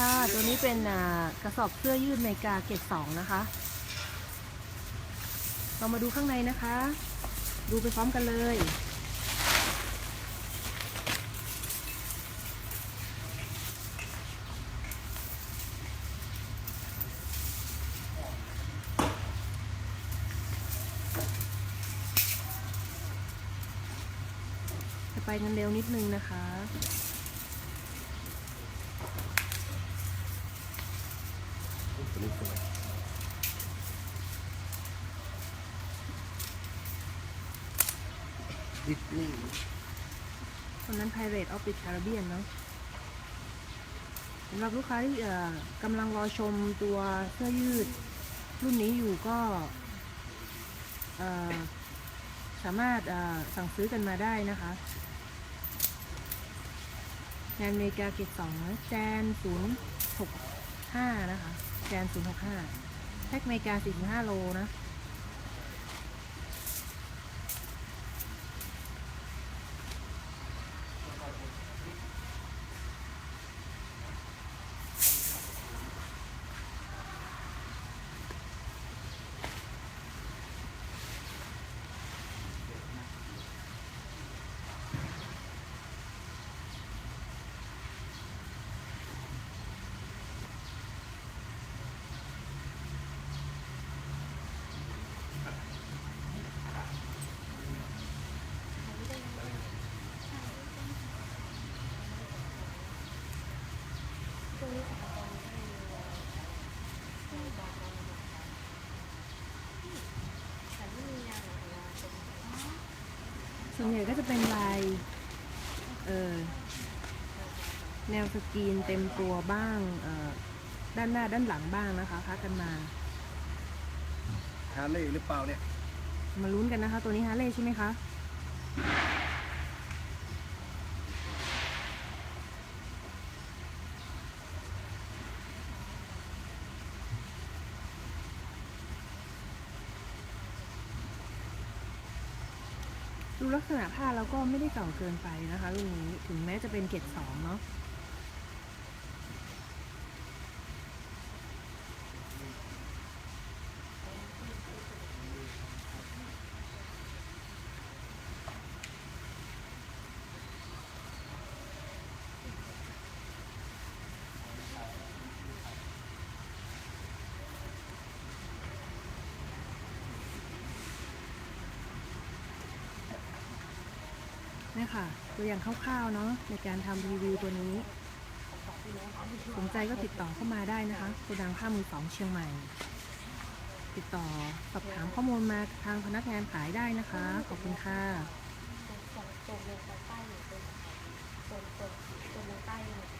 ค่ะ ตัวนี้เป็นกระสอบเสื้อยืดเมกาเกตสองนะคะ เรามาดูข้างในนะคะ ดูไปพร้อมกันเลยจะไปกันเร็วนิดนึงนะคะ ตัวนี้สวยดิสนีย์คนนั้น Pirate of the Caribbean เนาะสำหรับลูกค้าที่กำลังรอชมตัวเสื้อยืด รุ่นนี้อยู่ก็สามารถสั่งซื้อกันมาได้นะคะงานเมกาเกตสองแจนศูนย์หกห้านะคะ แกนศูนย์หกห้าแพ็กเมกาสี่ห้าโลนะ ส่วนใหญ่ก็จะเป็นลาย เออแนวสกรีนเต็มตัวบ้างเอ่อด้านหน้าด้านหลังบ้างนะคะพักกันมาฮาร์เลย์หรือเปล่าเนี่ย มาลุ้นกันนะคะ ตัวนี้ฮาร์เลย์ใช่ไหมคะ ดูลักษณะผ้าแล้วก็ไม่ได้เก่าเกินไปนะคะรุ่นนี้ถึงแม้จะเป็นเกรดสองเนาะี่ค่ะ ตัวอย่างคร่าวๆเนาะในการทำรีวิวตัวนี้ สนใจก็ติดต่อเข้ามาได้นะคะโกดังผ้ามือสองเชียงใหม่ ติดต่อสอบถามข้อมูลมาทางพนักงานขายได้นะคะ ขอบคุณค่ะตรงลงไปใ